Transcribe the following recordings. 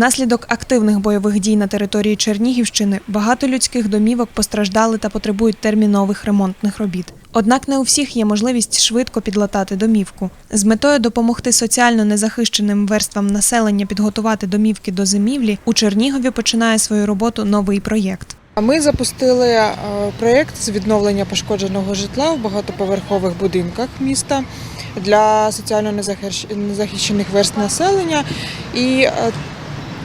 Внаслідок активних бойових дій на території Чернігівщини багато людських домівок постраждали та потребують термінових ремонтних робіт. Однак не у всіх є можливість швидко підлатати домівку. З метою допомогти соціально незахищеним верствам населення підготувати домівки до зимівлі у Чернігові починає свою роботу новий проєкт. Ми запустили е, проєкт з відновлення пошкодженого житла в багатоповерхових будинках міста для соціально незахищ- незахищених верст населення. І е,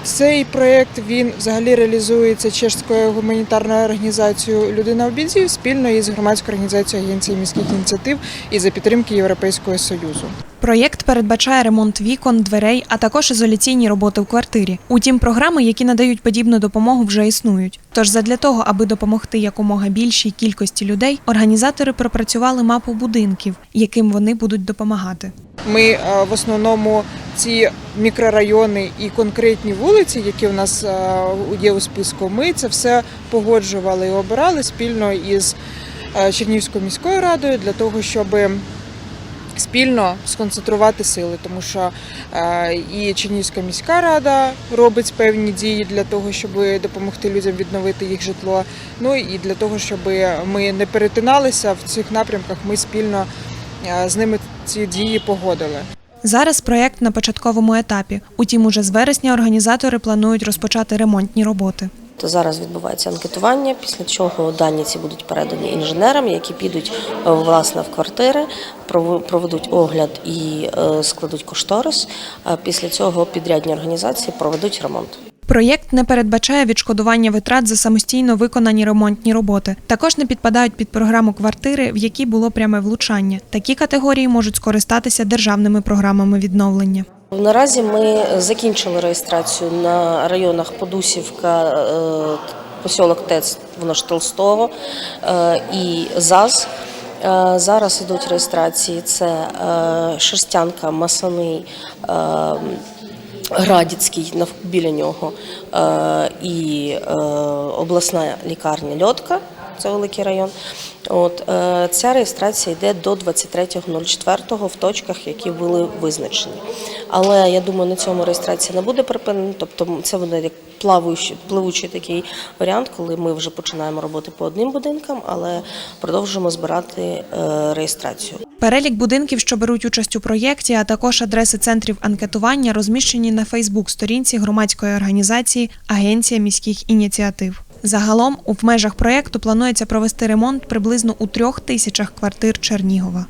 цей проєкт він взагалі реалізується чешською гуманітарною організацією Людина в біді спільно із громадською організацією Агенції міських ініціатив і за підтримки Європейського союзу. Проєкт передбачає ремонт вікон, дверей, а також ізоляційні роботи в квартирі. Утім, програми, які надають подібну допомогу, вже існують. Тож, задля того, аби допомогти якомога більшій кількості людей, організатори пропрацювали мапу будинків, яким вони будуть допомагати. Ми е, в основному ці мікрорайони і конкретні вулиці, які у нас е, є у списку, ми це все погоджували і обирали спільно із е, Чернігівською міською радою для того, щоб спільно сконцентрувати сили, тому що і Чернігівська міська рада робить певні дії для того, щоб допомогти людям відновити їх житло. Ну і для того, щоб ми не перетиналися в цих напрямках, ми спільно з ними ці дії погодили. Зараз проєкт на початковому етапі. Утім, уже з вересня організатори планують розпочати ремонтні роботи. То зараз відбувається анкетування, після чого дані ці будуть передані інженерам, які підуть е, власне в квартири, проведуть огляд і е, складуть кошторис. А після цього підрядні організації проведуть ремонт. Проєкт не передбачає відшкодування витрат за самостійно виконані ремонтні роботи. Також не підпадають під програму квартири, в якій було пряме влучання. Такі категорії можуть скористатися державними програмами відновлення. Наразі ми закінчили реєстрацію на районах Подусівка, е, посілок ТЕЦ, воно ж Толстого е, і ЗАЗ. Е, Зараз ідуть реєстрації. Це Шерстянка, Масаний, е, Градіцький нав- біля нього е, і е, обласна лікарня Льотка. Це великий район. От е, ця реєстрація йде до 23.04 в точках, які були визначені. Але я думаю, на цьому реєстрація не буде припинена. Тобто це буде як плаваючий, пливучий такий варіант, коли ми вже починаємо роботи по одним будинкам, але продовжуємо збирати реєстрацію. Перелік будинків, що беруть участь у проєкті, а також адреси центрів анкетування розміщені на Фейсбук-сторінці громадської організації Агенція міських ініціатив. Загалом у межах проєкту планується провести ремонт приблизно у трьох тисячах квартир Чернігова.